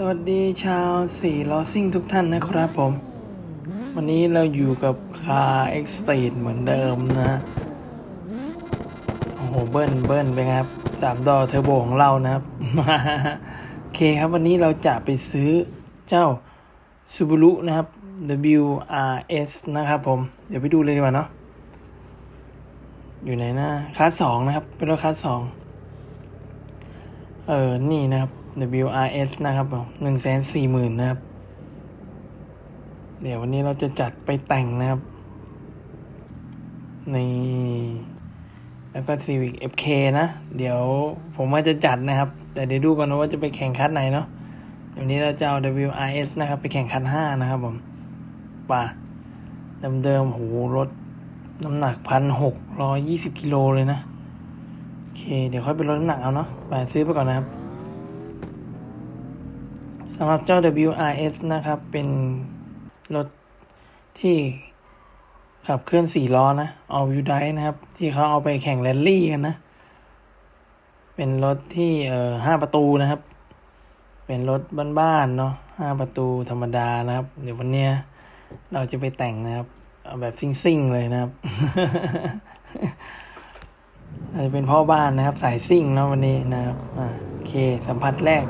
สวัสดีชาวสี่ล้อซิ่งทุกท่านนะครับผม วันนี้เราอยู่กับคาเอ็กซ์ตีเหมือนเดิมนะ โอ้โห เบิ้ลเบิ้ลไปครับสามดอเทอร์โบของเรานะครับ โอเคครับวันนี้เราจะไปซื้อเจ้า Subaru นะครับ WRS นะครับผม เดี๋ยวไปดูเลยดีกว่าเนาะอยู่ไหนนะคลาสสองนะครับ เป็นรถคลาสสองเออ นี่นะครับ WRS นะครับผมหนึ่งแสนสี่หมื่นนะครับ เดี๋ยววันนี้เราจะจัดไปแต่งนะครับ ใน แล้วก็ Civic FK นะ เดี๋ยวผมว่าจะจัดนะครับ แต่เดี๋ยวดูก่อนนะว่าจะไปแข่งคัดไหนเนาะเดี๋ยวนี้เราจะเอา WRS นะครับ ไปแข่งคัดห้านะครับผมป่าเดิมๆโหรถน้ำหนักพันหกร้อยยี่สิบกิโลเลยนะ โอเค เดี๋ยวค่อยไปลดน้ำหนักเอาเนาะไปซื้อไปก่อนนะครับ สำหรับเจ้า WRS นะครับ เป็นรถที่ขับเคลื่อนสี่ล้อนะ all wheel drive นะครับ ที่เขาเอาไปแข่งแรลลี่กันนะ เป็นรถที่เอ่อห้าประตูนะครับ เป็นรถบ้านๆเนาะห้าประตูธรรมดานะครับ เดี๋ยววันเนี้ยเราจะไปแต่งนะครับเอาแบบซิ่งๆเลยนะครับอาจจะเป็นพ่อบ้านนะครับ สายซิ่งเนาะวันนี้นะครับอ่าโอเค สัมผัสแรก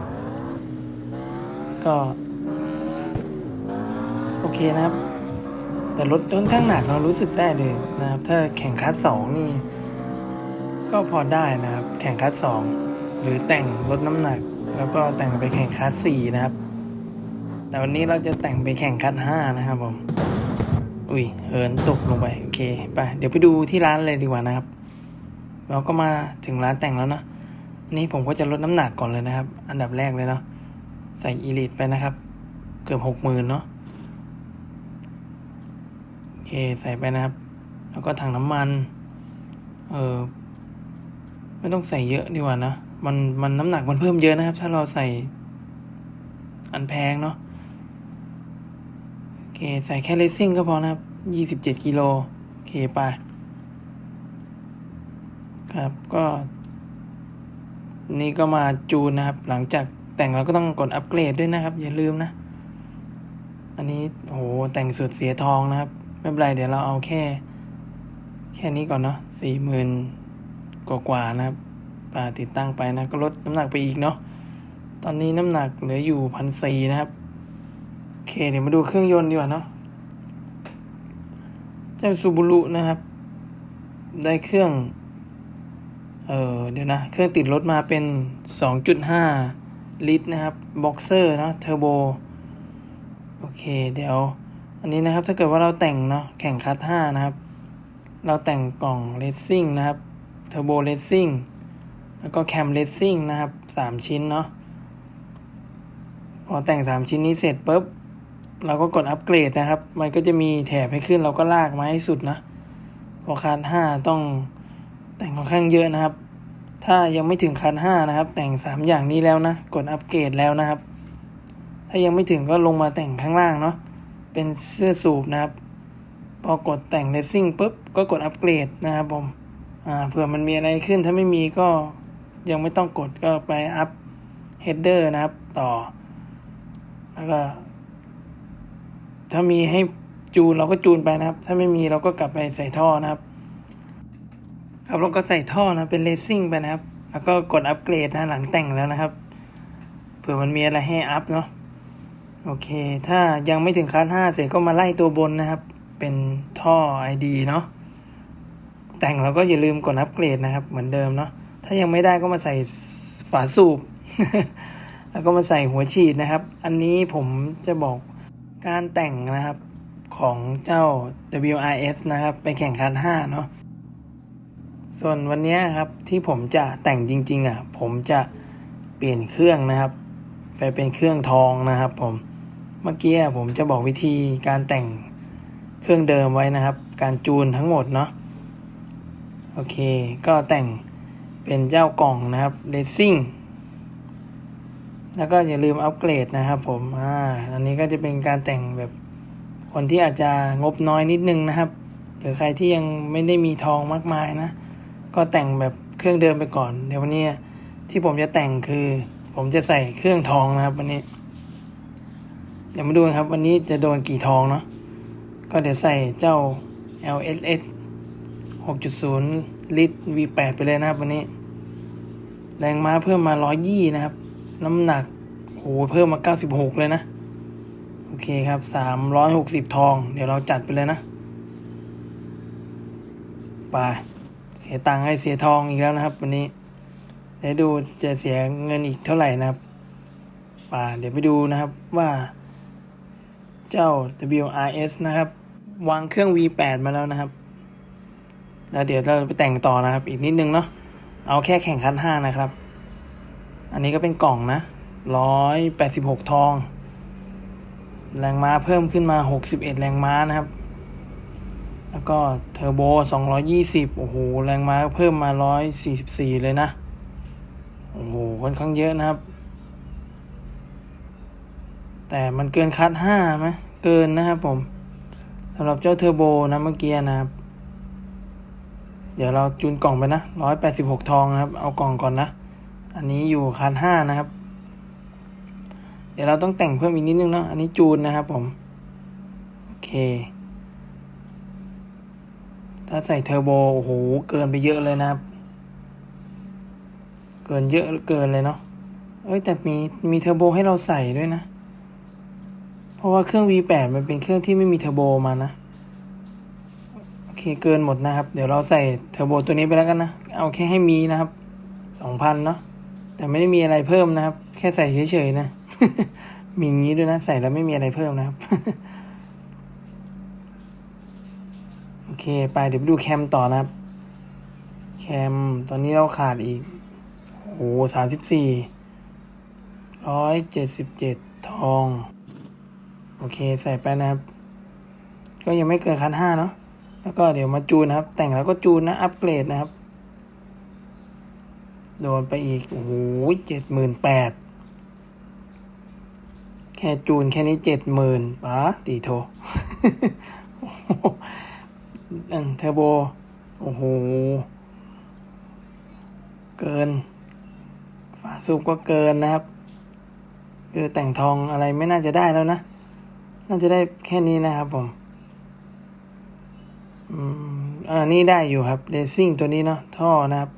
ก็ โอเคนะครับ แต่รถค่อนข้างหนักเรารู้สึกได้เลยนะครับ ถ้าแข่งคัสสองนี่ ก็พอได้นะครับ แข่งคัสสองหรือแต่งลดน้ำหนัก แล้วก็แต่งไปแข่งคัสสี่นะครับ แต่วันนี้เราจะแต่งไปแข่งคัสห้านะครับผมอุ้ยเหินตกลงไปโอเคไปเดี๋ยวไปดูที่ร้านเลยดีกว่านะครับ เราก็มาถึงร้านแต่งแล้วเนาะนนี้ผมก็จะลดน้ำหนักก่อนเลยนะครับ อันดับแรกเลยเนาะ ใส่อีลิทไปนะครับ เกือบหกหมื่นเนาะโอเคใส่ไปนะครับ แล้วก็ถังน้ำมัน เออไม่ต้องใส่เยอะดีกว่านะ มันมันน้ำหนักมันเพิ่มเยอะนะครับ ถ้าเราใส่ อันแพงเนาะโอเคใส่แค่เลสซิ่งก็พอนะครับยี่สิบเจ็ดกิโลโอเคไปครับก็ นี่ก็มาจูนนะครับ หลังจาก แต่งเราก็ต้องกดอัปเกรดด้วยนะครับ อย่าลืมนะ อันนี้โหแต่งสุดเสียทองนะครับ ไม่เป็นไรเดี๋ยวเราเอาแค่ แค่นี้ก่อนเนาะสี่หมื่นกว่าๆนะครับป่าติดตั้งไปนะ ก็ลดน้ำหนักไปอีกเนาะตอนนี้น้ำหนักเหลืออยู่พันสี่นะครับโอเคเดี๋ยวมาดูเครื่องยนต์ดีกว่าเนาะเจ้าซูบูรุนะครับ ได้เครื่อง เออเดี๋ยวนะ เครื่องติดรถมาเป็น2.5 ลิตรนะครับบ็อกเซอร์เนาะเทอร์โบโอเคเดี๋ยว อันนี้นะครับถ้าเกิดว่าเราแต่งเนาะแข่งคัส5นะครับ เราแต่งกล่องเลสซิ่งนะครับเทอร์โบเลสซิ่งแล้วก็แคมเลสซิ่งนะครับสามชิ้นเนาะพอแต่งสามชิ้นนี้เสร็จปุ๊บเราก็กดอัปเกรดนะครับ มันก็จะมีแถบให้ขึ้นเราก็ลากมาให้สุดนะพอคันห้าต้องแต่งค่อนข้างเยอะนะครับ ถ้ายังไม่ถึงคันห้านะครับ แต่งสามอย่างนี้แล้วนะ กดอัปเกรดแล้วนะครับ ถ้ายังไม่ถึงก็ลงมาแต่งข้างล่างเนาะ เป็นเสื้อสูบนะครับ พอกดแต่งเลสซิ่งปุ๊บ ก็กดอัปเกรดนะครับผม อ่า เผื่อมันมีอะไรขึ้น ถ้าไม่มีก็ยังไม่ต้องกดก็ไปอัพเฮดเดอร์นะครับ ต่อ แล้วก็ ถ้ามีให้จูนเราก็จูนไปนะครับ ถ้าไม่มีเราก็กลับไปใส่ท่อนะครับ ครับเราก็ใส่ท่อนะเป็นเลสซิ่งไปนะครับ แล้วก็กดอัปเกรดนะหลังแต่งแล้วนะครับ เผื่อมันมีอะไรให้อัพเนาะโอเค ถ้ายังไม่ถึงคัสห้าเสร็จก็มาไล่ตัวบนนะครับ เป็นท่อ ID เนาะแต่งเราก็อย่าลืมกดอัปเกรดนะครับ เหมือนเดิมเนาะถ้ายังไม่ได้ก็มาใส่ฝาสูบ แล้วก็มาใส่หัวฉีดนะครับ อันนี้ผมจะบอกการแต่งนะครับของเจ้า WRS นะครับ ไปแข่งคัน5เนาะ ส่วนวันนี้ครับที่ผมจะแต่งจริง ๆ อะ ผมจะเปลี่ยนเครื่องนะครับ ไปเป็นเครื่องทองนะครับ ผมเมื่อกี้ผมจะบอกวิธีการแต่งเครื่องเดิมไว้นะครับ การจูนทั้งหมดเนาะโอเค ก็แต่งเป็นเจ้ากล่องนะครับเรซิ่งแล้วก็อย่าลืมอัปเกรดนะครับ ผมอ่าอันนี้ก็จะเป็นการแต่งแบบคนที่อาจจะงบน้อยนิดนึงนะครับหรือใครที่ยังไม่ได้มีทองมากมายนะ ก็แต่งแบบเครื่องเดิมไปก่อน เดี๋ยววันนี้ที่ผมจะแต่งคือ ผมจะใส่เครื่องทองนะครับ วันนี้ เดี๋ยวมาดูกันครับ วันนี้จะโดนกี่ทองเนาะก็เดี๋ยวใส่เจ้า LSS 6.0 ลิตร V8 ไปเลยนะครับวันนี้ แรงม้าเพิ่มมา 120 นะครับ น้ำหนักโอ้โหเพิ่มมา 96 เลยนะ โอเคครับ 360 ทอง เดี๋ยวเราจัดไปเลยนะ ไป สียตังค์ให้เสียทองอีกแล้วนะครับ วันนี้เดี๋ยวดูจะเสียเงินอีกเท่าไหร่นะครับป่าเดี๋ยวไปดูนะครับว่า เจ้า WRS นะครับ วางเครื่อง V8 มาแล้วนะครับ แล้วเดี๋ยวเราไปแต่งต่อนะครับ อีกนิดนึงเนาะเอาแค่แข่งคันห้านะครับ อันนี้ก็เป็นกล่องนะร้อยแปดสิบหกทอง แรงม้าเพิ่มขึ้นมาหกสิบเอ็ดแรงม้านะครับ แล้วก็เทอร์โบสองร้อยี่สิบโอ้โห แรงม้าเพิ่มมาร้อยสี่สิบสี่เลยนะ โอ้โห ค่อนข้างเยอะนะครับ แต่มันเกินคัดห้าไหมเกินนะครับผมสำหรับเจ้าเทอร์โบนะเมื่อกี้นะครับ เดี๋ยวเราจูนกล่องไปนะร้อยแปดสิบหกทองนะครับ เอากล่องก่อนนะ อันนี้อยู่คันห้านะครับ เดี๋ยวเราต้องแต่งเพิ่มอีกนิดนึงเนาะ อันนี้จูนนะครับผม โอเค ถ้าใส่เทอร์โบโอ้โหเกินไปเยอะเลยนะครับ เกินเยอะเกินเลยเนาะเอ้ยแต่มีมีเทอร์โบให้เราใส่ด้วยนะ เพราะว่าเครื่อง V8 มันเป็นเครื่องที่ไม่มีเทอร์โบมานะโอเคเกินหมดนะครับ เดี๋ยวเราใส่เทอร์โบตัวนี้ไปแล้วกันนะ เอาแค่ให้มีนะครับสองพันเนาะแต่ไม่ได้มีอะไรเพิ่มนะครับ แค่ใส่เฉยๆนะ มีงี้ด้วยนะ ใส่แล้วไม่มีอะไรเพิ่มนะครับ โอ เคไปเดี๋ยวไปดูแคมต่อนะครับ แคมตอนนี้เราขาดอีกโอ้สามสิบสี่ร้อยเจ็ดสิบเจ็ดทอง โอเคใส่ไปนะครับ ก็ยังไม่เกินคันห้าเนาะแล้วก็เดี๋ยวมาจูนนะครับ แต่งแล้วก็จูนนะ อัปเกรดนะครับ โดนไปอีก โอ้โหเจ็ดหมื่นแปดแค่จูนแค่นี้เจ็ดหมื่นป๋าตีโท อันเทอร์โบ โอ้โห เกิน ฝาสูบก็เกินนะครับ คือแต่งทองอะไรไม่น่าจะได้แล้วนะ น่าจะได้แค่นี้นะครับผม อืมอ่านี่ได้อยู่ครับเรซิ่งตัวนี้เนาะ ท่อนะครับ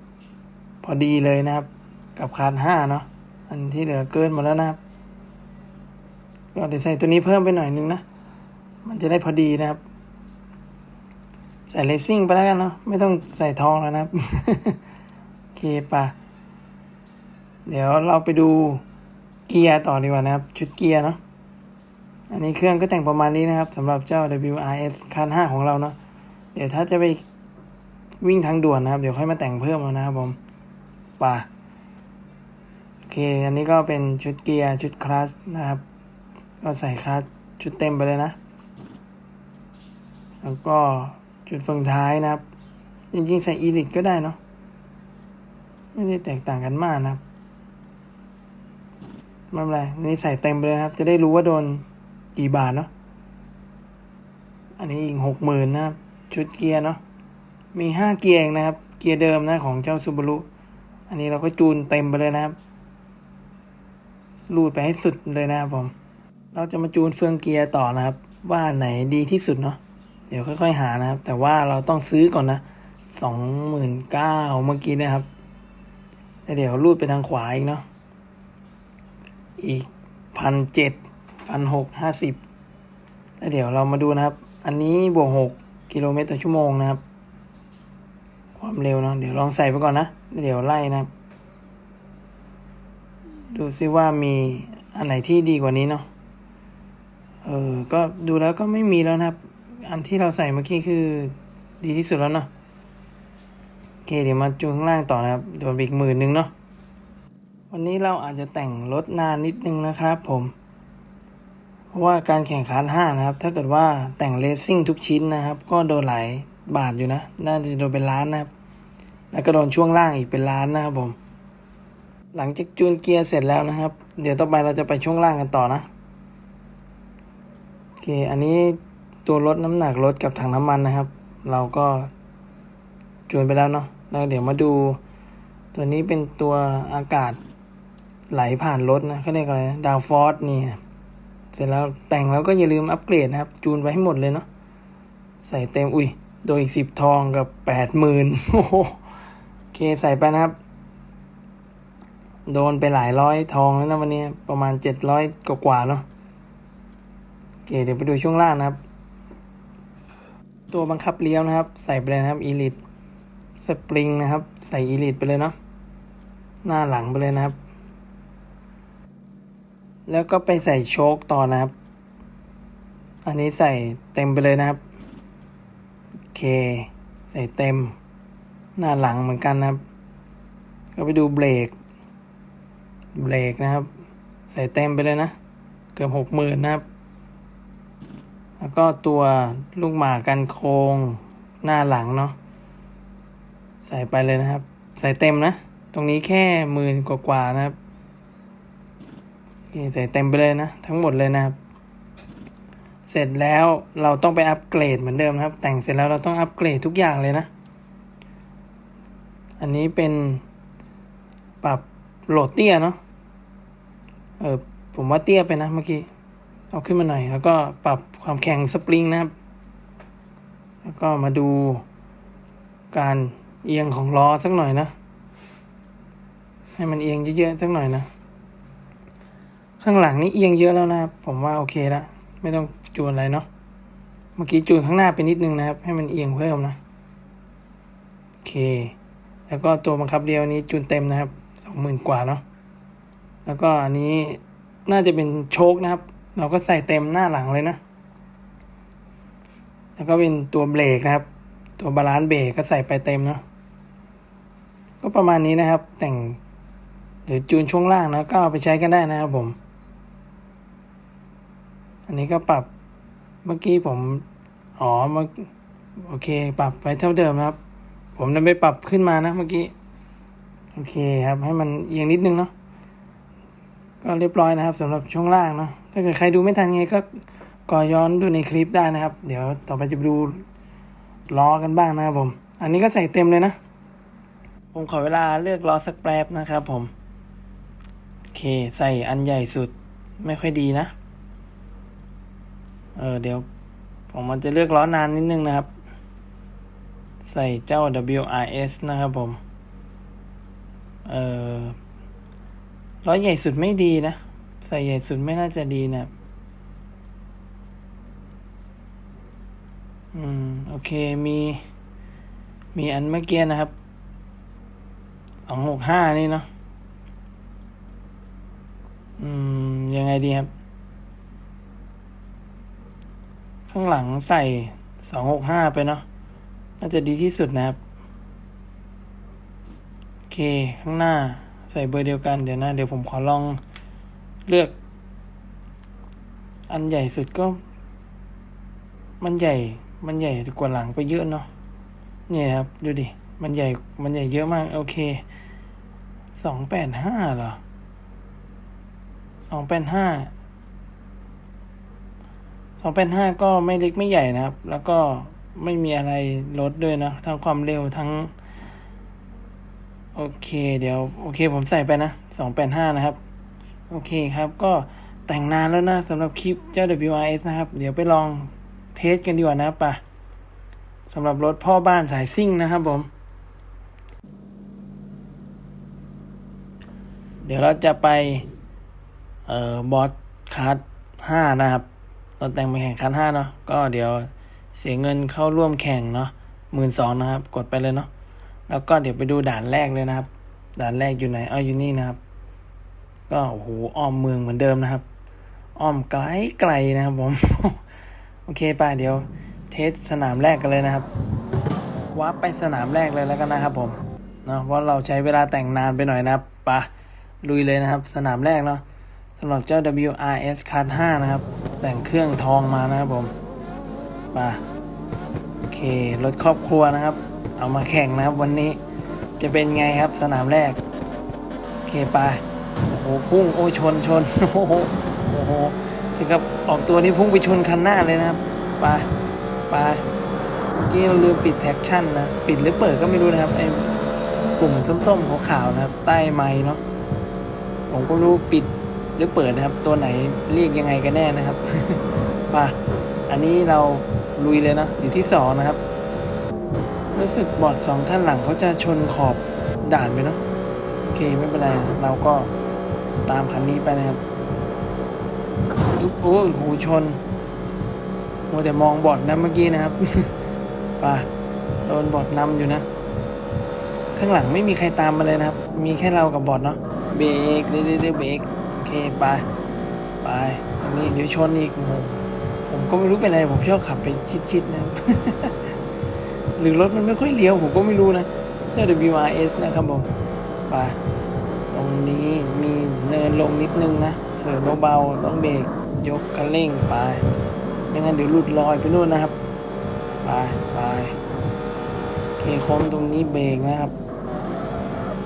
พอดีเลยนะครับ กับคานห้าเนาะ อันที่เหลือเกินหมดแล้วนะครับก็เดี๋ยวใส่ตัวนี้เพิ่มไปหน่อยนึงนะ มันจะได้พอดีนะครับ ใส่เลซิ่งไปแล้วกันเนาะไม่ต้องใส่ทองแล้วนะครับโอเคปะเดี๋ยวเราไปดูเกียร์ต่อดีกว่านะครับ ชุดเกียร์เนาะอันนี้เครื่องก็แต่งประมาณนี้นะครับสำหรับเจ้า WRS คัน 5 ของเราเนาะเดี๋ยวถ้าจะไปวิ่งทางด่วนนะครับ เดี๋ยวค่อยมาแต่งเพิ่มเอานะครับผมป่ะโอเค อันนี้ก็เป็นชุดเกียร์ชุดคลัสนะครับ ก็ใส่คลัสชุดเต็มไปเลยนะ แล้วก็ จุดเฟืองท้ายนะครับ จริงๆ ใส่อีลิกก็ได้เนาะไม่ได้แตกต่างกันมากนะครับไม่เป็นไรนี่ใส่เต็มไปเลยครับ จะได้รู้ว่าโดนกี่บาทเนาะอันนี้อีกหกหมื่นนะครับ ชุดเกียร์เนาะมีห้าเกียร์เองนะครับ เกียร์เดิมนะของเจ้าซูบารุอันนี้เราก็จูนเต็มไปเลยนะครับรูดไปให้สุดเลยนะครับผม เราจะมาจูนเฟืองเกียร์ต่อนะครับ ว่าไหนดีที่สุดเนาะ เดี๋ยวค่อยๆหานะครับ แต่ว่าเราต้องซื้อก่อนนะสองหมื่นเก้าเมื่อกี้นะครับแล้วเดี๋ยวรูดไปทางขวาอีกเนาะอีกพันเจ็ดพันหกห้าสิบแล้วเดี๋ยวเรามาดูนะครับ อันนี้บวกหกกิโลเมตรต่อชั่วโมงนะครับ ความเร็วเนาะเดี๋ยวลองใส่ไปก่อนนะเดี๋ยวไล่นะครับ ดูซิว่ามีอันไหนที่ดีกว่านี้เนาะเออก็ดูแล้วก็ไม่มีแล้วนะครับ อันที่เราใส่เมื่อกี้คือดีที่สุดแล้วเนาะโอเคเดี๋ยวมาจูนข้างล่างต่อนะครับโดนอีกหมื่นหนึ่งเนาะวันนี้เราอาจจะแต่งรถนานนิดนึงนะครับ ผม เพราะว่าการแข่งขันห้านะครับ ถ้าเกิดว่าแต่งเลสซิ่งทุกชิ้นนะครับ ก็โดนหลายบาทอยู่นะ น่าจะโดนเป็นล้านนะครับ แล้วก็โดนช่วงล่างอีกเป็นล้านนะครับผม หลังจากจูนเกียร์เสร็จแล้วนะครับ เดี๋ยวต่อไปเราจะไปช่วงล่างกันต่อนะ โอเค อันนี้ ตัวลดน้ำหนักรถกับถังน้ำมันนะครับ เราก็จูนไปแล้วเนาะแล้วเดี๋ยวมาดู ตัวนี้เป็นตัวอากาศไหลผ่านรถนะเขาเรียกอะไรดาวฟอร์สนี่เสร็จแล้วแต่งแล้วก็อย่าลืมอัปเกรดนะครับ จูนไว้ให้หมดเลยเนาะใส่เต็มอุ้ยโดยอีกสิบทองกับแปดหมื่นโอ้โหเคใส่ไปนะครับ โดนไปหลายร้อยทองแล้วนะวันนี้ประมาณเจ็ดร้อยกว่าๆเนาะโอเคเดี๋ยวไปดูช่วงล่างนะครับ ตัวบังคับเลี้ยวนะครับ ใส่ไปเลยนะครับอีลิทสปริงนะครับ ใส่อีลิทไปเลยเนาะหน้าหลังไปเลยนะครับ แล้วก็ไปใส่โชคต่อนะครับ อันนี้ใส่เต็มไปเลยนะครับโอเค ใส่เต็ม หน้าหลังเหมือนกันนะครับ ก็ไปดูเบรกเบรกนะครับ ใส่เต็มไปเลยนะ เกือบหกหมื่นนะครับ แล้วก็ตัวลูกหมากันโครงหน้าหลังเนาะใส่ไปเลยนะครับ ใส่เต็มนะ ตรงนี้แค่หมื่นกว่าๆนะครับใส่เต็มไปเลยนะ ทั้งหมดเลยนะครับ เสร็จแล้วเราต้องไปอัปเกรดเหมือนเดิมนะครับ แต่งเสร็จแล้วเราต้องอัปเกรดทุกอย่างเลยนะ อันนี้เป็นปรับโหลดเตี้ยเนาะเออผมว่าเตี้ยไปนะเมื่อกี้เอาขึ้นมาหน่อย แล้วก็ปรับ ความแข็งสปริงนะครับ แล้วก็มาดูการเอียงของล้อสักหน่อยนะ ให้มันเอียงเยอะๆสักหน่อยนะ ข้างหลังนี่เอียงเยอะแล้วนะครับ ผมว่าโอเคละไม่ต้องจูนอะไรเนาะ เมื่อกี้จูนข้างหน้าไปนิดนึงนะครับ ให้มันเอียงเพิ่มนะ โอเค แล้วก็ตัวบังคับเดียวนี้จูนเต็มนะครับ สองหมื่นกว่าเนาะ แล้วก็อันนี้น่าจะเป็นโชคนะครับ เราก็ใส่เต็มหน้าหลังเลยนะ แล้วก็เป็นตัวเบรกนะครับ ตัวบาลานซ์เบรกก็ใส่ไปเต็มเนาะก็ประมาณนี้นะครับ แต่งหรือจูนช่วงล่างนะก็เอาไปใช้กันได้นะครับผม อันนี้ก็ปรับเมื่อกี้ผมอ๋อมื่อโอเค ปรับไปเท่าเดิมครับ ผมนั้นไปปรับขึ้นมานะเมื่อกี้ โอเคครับ ให้มันเอียงนิดนึงเนาะก็เรียบร้อยนะครับสำหรับช่วงล่างเนาะถ้าเกิดใครดูไม่ทันไงก็ ก่อย้อนดูในคลิปได้นะครับ เดี๋ยวต่อไปจะไปดูล้อกันบ้างนะครับผม อันนี้ก็ใส่เต็มเลยนะ ผมขอเวลาเลือกล้อสักแป๊บนะครับผม โอเคใส่อันใหญ่สุดไม่ค่อยดีนะ เออเดี๋ยวผมมันจะเลือกล้อนานนิดนึงนะครับ ใส่เจ้า WRS นะครับผม เออล้อใหญ่สุดไม่ดีนะ ใส่ใหญ่สุดไม่น่าจะดีนะ อืม โอเค มี มีอันเมื่อกี้นะครับ สองหกห้านี่เนาะ อืม ยังไงดีครับ ข้างหลังใส่สองหกห้าไปเนาะ น่าจะดีที่สุดนะครับ โอเค ข้างหน้าใส่เบอร์เดียวกัน เดี๋ยวนะ เดี๋ยวผมขอลองเลือก อันใหญ่สุดก็ มันใหญ่ มันใหญ่กว่าหลังไปเยอะเนาะเนี่ยครับ ดูดิ มันใหญ่ มันใหญ่เยอะมาก โอเค สองแปดห้าเหรอ สองแปดห้า สองแปดห้าก็ไม่เล็กไม่ใหญ่นะครับ แล้วก็ไม่มีอะไรลดด้วยนะ ทั้งความเร็วทั้ง โอเค เดี๋ยว โอเค ผมใส่ไปนะ สองแปดห้านะครับ โอเคครับ ก็แต่งนานแล้วนะสำหรับคลิปเจ้า WRS นะครับ เดี๋ยวไปลอง เทสกันดีกว่านะป่ะสำหรับรถพ่อบ้านสายซิ่งนะครับผม เดี๋ยวเราจะไป เอ่อบอสคัสห้านะครับเราแต่งไปแข่งคัสห้าเนาะก็เดี๋ยวเสียเงินเข้าร่วมแข่งเนาะหมื่นสองนะครับ กดไปเลยเนาะแล้วก็เดี๋ยวไปดูด่านแรกเลยนะครับ ด่านแรกอยู่ไหนเอาอยู่นี่นะครับ ก็โอ้โหอ้อมเมืองเหมือนเดิมนะครับ อ้อมไกลไกลนะครับผม โอเคป่ะเดี๋ยวเทสสนามแรกกันเลยนะครับวาร์ปไปสนามแรกเลยแล้วกันนะครับผมเนาะเพราะเราใช้เวลาแต่งนานไปหน่อยนะครับป่ะลุยเลยนะครับ สนามแรกเนาะสำหรับเจ้า WRS Card 5 นะครับ แต่งเครื่องทองมานะครับผมป่ะโอเครถครอบครัวนะครับ เอามาแข่งนะครับวันนี้จะเป็นไงครับสนามแรก โอเคไปโอ้โหพุ่งโอ้ชนชนโอ้โหโอ้โห ถึงกับออกตัวนี้พุ่งไปชนคันหน้าเลยนะครับไปไปเมื่อกี้เราลืมปิดแท็กชั่นนะ ปิดหรือเปิดก็ไม่รู้นะครับไอ้กลุ่มส้มๆขาวๆนะครับ ใต้ไม้เนาะผมก็รู้ปิดหรือเปิดนะครับ ตัวไหนเรียกยังไงกันแน่นะครับป่ะอันนี้เราลุยเลยนะอยู่ที่สองนะครับ รู้สึกบอดสองท่านหลังเขาจะชนขอบด่านไปเนาะโอเคไม่เป็นไรเราก็ตามคันนี้ไปนะครับ อุ๊บโอ้หูชนมัวแต่มองบอดนะเมื่อกี้นะครับป่ะโดนบอดนำอยู่นะ ข้างหลังไม่มีใครตามมาเลยนะครับ มีแค่เรากับบอดเนาะเบรกเรื่อยๆเบรกโอเคไปไปตรงนี้เดี๋ยวชนอีกโอ้โหผมก็ไม่รู้เป็นไรผมชอบขับไปชิดๆนะหรือรถมันไม่ค่อยเลี้ยวผมก็ไม่รู้นะเจ้า WRS นะครับผมไปตรงนี้มีเนินลงนิดนึงนะเถินเบาๆต้องเบรก ยกคันเร่งไป ไม่งั้นเดี๋ยวหลุดลอยไปนู่นนะครับ ไปไปเคโค้งตรงนี้เบรกนะครับ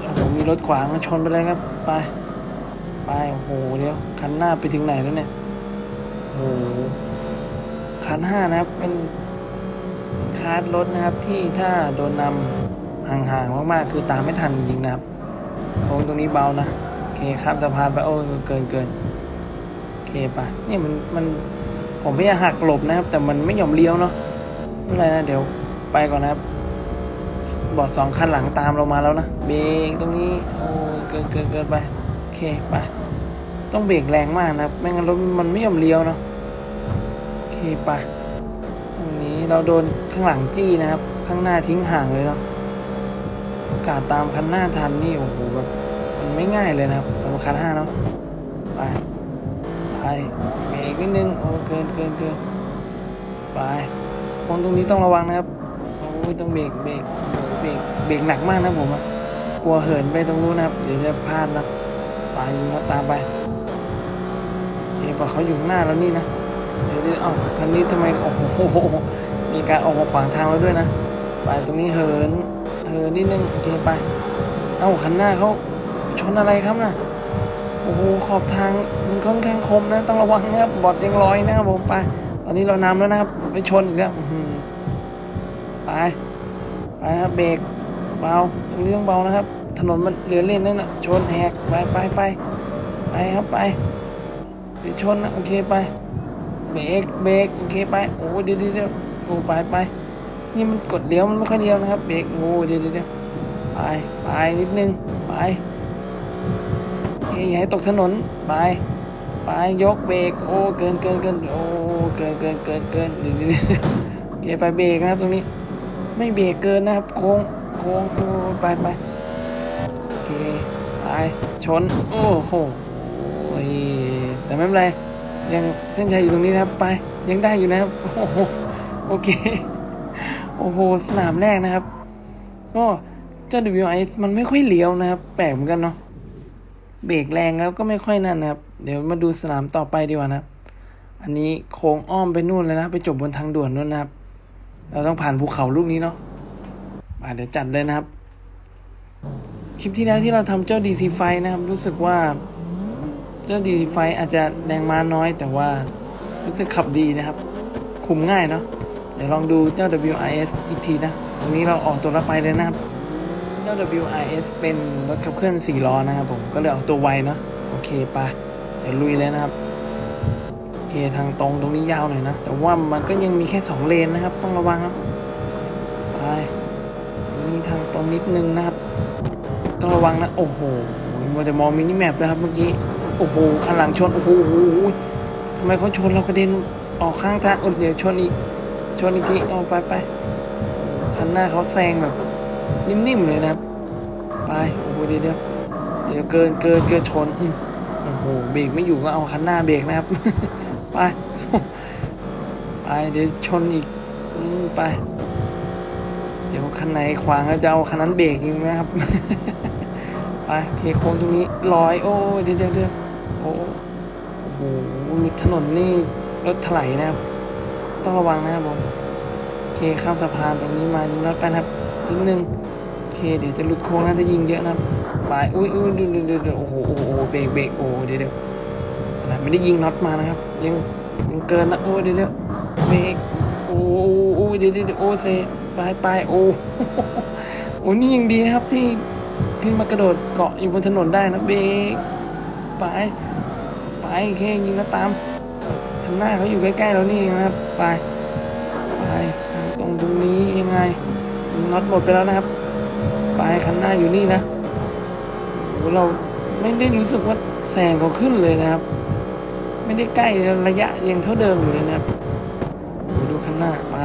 โอ้โหมีรถขวางชนไปเลยครับ ไป ไป โอ้โห เดี๋ยว คันหน้าไปถึงไหนแล้วเนี่ย โอ้โห คันห้านะครับ เป็นคาร์ดรถนะครับ ที่ถ้าโดนนำห่างๆมากๆ คือตามไม่ทันจริงนะครับโค้งตรงนี้เบานะ โอเคข้ามสะพานไปโอ้เกินเกิน เคปะนี่มันมันผมพยายามหักหลบนะครับ แต่มันไม่ยอมเลี้ยวเนาะไม่เป็นไรนะเดี๋ยวไปก่อนนะครับ บอดสองคันหลังตามเรามาแล้วนะเบรกตรงนี้โอ้เกินเกินเกินไปโอเคไปต้องเบรกแรงมากนะครับไม่งั้นรถมันไม่ยอมเลี้ยวเนาะโอเคไปตรงนี้เราโดนข้างหลังจี้นะครับ ข้างหน้าทิ้งห่างเลยเนาะโอกาสตามคันหน้าทันนี่โอ้โหแบบมันไม่ง่ายเลยนะครับสำหรับคันห้าเนาะไป ไปเบรกนิดนึงโอ้เกินเกินเกินไปคนตรงนี้ต้องระวังนะครับโอ้ยต้องเบรกเบรกเบรกเบรกหนักมากนะผมอะกลัวเหินไปตรงนู้นนะครับเดี๋ยวจะพลาดนะไปอยู่นะตามไปโอเคพอเขาอยู่หน้าแล้วนี่นะเดี๋ยวนี้เอ้าคันนี้ทำไมโอ้โหมีการออกมาขวางทางเราด้วยนะไปตรงนี้เหินเหินนิดนึงโอเคไปเอ้าคันหน้าเขาชนอะไรครับน่ะ โอ้โหขอบทางมันค่อนข้างคมนะต้องระวังนะครับบอดยังลอยนะครับผมไปตอนนี้เรานำแล้วนะครับไปชนอีกแล้วไปไปนะครับเบรกเบาตรงนี้ต้องเบานะครับ ถนนมันเหลือเล่นนั่นนะชนแหกไปไปไปไปครับไปเดี๋ยวชนนะโอเคไปเบรกเบรกโอเคไปโอ้เดี๋ยวเดี๋ยวโอ้ไปไปนี่มันกดเลี้ยวมันไม่ค่อยเลี้ยวนะครับเบรกโอ้เดี๋ยวเดี๋ยวเดี๋ยวไปไปนิดนึง อย่าให้ตกถนน ไปไปยกเบรกโอ้เกินเกินเกินโอ้เกินเกินเกินเกินเดี๋ยวเดี๋ยวโอเคไปเบรกนะครับตรงนี้ ไม่เบรกเกินนะครับ โค้งโค้งโอ้ไปไปโอเคไปชนโอ้โหโอยแต่ไม่เป็นไรยังเส้นชัยอยู่ตรงนี้นะครับ ไปยังได้อยู่นะครับโอ้โหโอเคโอ้โหสนามแรกนะครับก็เจ้า WIS มันไม่ค่อยเลี้ยวนะครับ แปลกเหมือนกันเนาะ เบรกแรงแล้วก็ไม่ค่อยนั่นนะครับ เดี๋ยวมาดูสนามต่อไปดีกว่านะครับ อันนี้โค้งอ้อมไปนู่นเลยนะ ไปจบบนทางด่วนนู่นนะครับ เราต้องผ่านภูเขาลูกนี้เนาะอะเดี๋ยวจัดเลยนะครับ คลิปที่แล้วที่เราทำเจ้า DC ไฟนะครับ รู้สึกว่า เจ้าดีไฟอาจจะแรงม้าน้อย แต่ว่ารู้สึกขับดีนะครับ คุมง่ายเนาะ เดี๋ยวลองดูเจ้า WIS อีกทีนะ ตรงนี้เราออกตัวละไปเลยนะครับ เจ้า WIS เป็นรถขับเคลื่อน4ล้อนะครับผมก็เลยออกตัวไวเนาะโอเคไปเดี๋ยวลุยเลยนะครับโอเคทางตรงตรงนี้ยาวหน่อยนะ แต่ว่ามันก็ยังมีแค่ 2 เลนนะครับ ต้องระวังครับไปมีทางตรงนิดนึงนะครับ ต้องระวังนะโอ้โหมัวแต่มองมินิแมปนะครับเมื่อกี้โอ้โหข้างหลังชนโอ้โหทำไมเขาชนเรากระเด็นออกข้างทางอุดเดี๋ยวชนอีกชนอีกทีเอาไปไปคันหน้าเขาแซงแบบ นิ่มๆเลยนะครับไปโอ้โหเดี๋ยวเดี๋ยวเดี๋ยวเกินเกินเกินชนอืมโอ้โหเบรกไม่อยู่ก็เอาคันหน้าเบรกนะครับ ไปไปเดี๋ยวชนอีกอืมไป เดี๋ยวคันไหนขวางแล้วจะเอาคันนั้นเบรกอีกนะครับไปโอเคโค้งตรงนี้ลอย โอ้ยเดี๋ยวเดี๋ยวเดี๋ยวโอ้โอ้โหมีถนนนี่รถถลายนะครับ ต้องระวังนะครับผมโอเคข้ามสะพานตรงนี้มายิงน็อตไปนะครับ นิดนึงโอเคเดี๋ยวจะหลุดโค้งนะจะยิงเยอะนะไปอุ้ยอุ้ยเดี๋ยวเดี๋ยวเดี๋ยวเดี๋ยวโอ้โหโอ้โหโอ้เบรกเบรกโอ้เดี๋ยวเดี๋ยวไม่ได้ยิงน็อตมานะครับ ยังยังเกินนะโอ้เดี๋ยวเดี๋ยวเบรกโอ้โอ้โอ้เดี๋ยวเดี๋ยวโอ้เซไปไปโอ้โอ้นี่ยังดีนะครับที่ขึ้นมากระโดดเกาะอยู่บนถนนได้นะเบรกไปโอเคยิงแล้วตามข้างหน้าเขาอยู่ใกล้ๆเรานี่นะครับไปไปตรงตรงนี้ยังไง น็อตหมดไปแล้วนะครับไปคันหน้าอยู่นี่นะโอ้เราไม่ได้รู้สึกว่าแซงเขาขึ้นเลยนะครับ ไม่ได้ใกล้ระยะยังเท่าเดิมอยู่เลยนะครับโอ้ดูข้างหน้าไป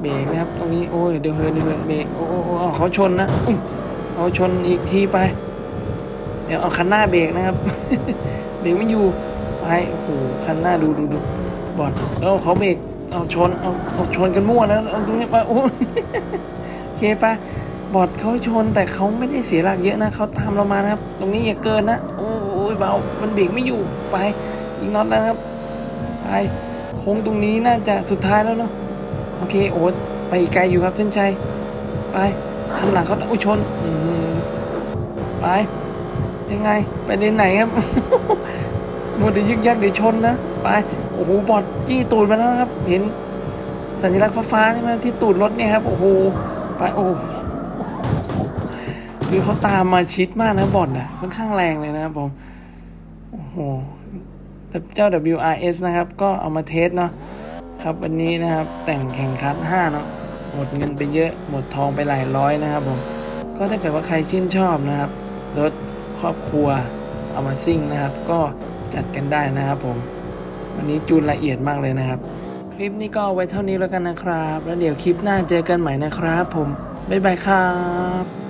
เบรกนะครับ ตรงนี้โอ้ยเดี๋ยวเฮินเดี๋ยวเฮินเบรกโอ้โอ้เขาชนนะอุ้ยเขาชนอีกทีไป เดี๋ยวเอาคันหน้าเบรกนะครับเบรกไม่อยู่ไปโอ้โหคันหน้าดูดูดูบอดแล้วเขาเบรกเอาชนเอาเอาชนกันมั่วแล้วเอาตรงนี้ไปโอ้ เคปะบอดเขาชนแต่เขาไม่ได้เสียหลักเยอะนะเขาตามเรามานะครับ ตรงนี้อย่าเกินนะโอ้ยเบามันเบรกไม่อยู่ไปยิงน็อตแล้วนะครับไปโค้งตรงนี้น่าจะสุดท้ายแล้วเนาะโอเคโอ้ไปอีกไกลอยู่ครับเส้นชัยไปข้างหลังเขาตะอุ้ชนไปยังไงไปเลนไหนครับมัวแต่ยึกยักเดี๋ยวชนนะไปโอ้โหบอดจี้ตูดมาแล้วครับ เห็นสัญลักษณ์ฟ้าใช่ไหมที่ตูดรถเนี่ยครับโอ้โห ไปโอ้คือเขาตามมาชิดมากนะบอดนะค่อนข้างแรงเลยนะครับผม โอ้โหแต่เจ้า WRS นะครับ ก็เอามาเทสเนาะครับวันนี้นะครับ แต่งแข่งคัส5เนาะหมดเงินไปเยอะหมดทองไปหลายร้อยนะครับผม ก็ถ้าเกิดว่าใครชื่นชอบนะครับรถครอบครัวเอามาซิ่งนะครับ ก็จัดกันได้นะครับผม วันนี้จูนละเอียดมากเลยนะครับ ลิปนี้ก็ไว้เท่านี้แล้วกันนะครับ แล้วเดี๋ยวคลิปหน้าเจอกันใหม่นะครับ ผมบ๊ายบายครับ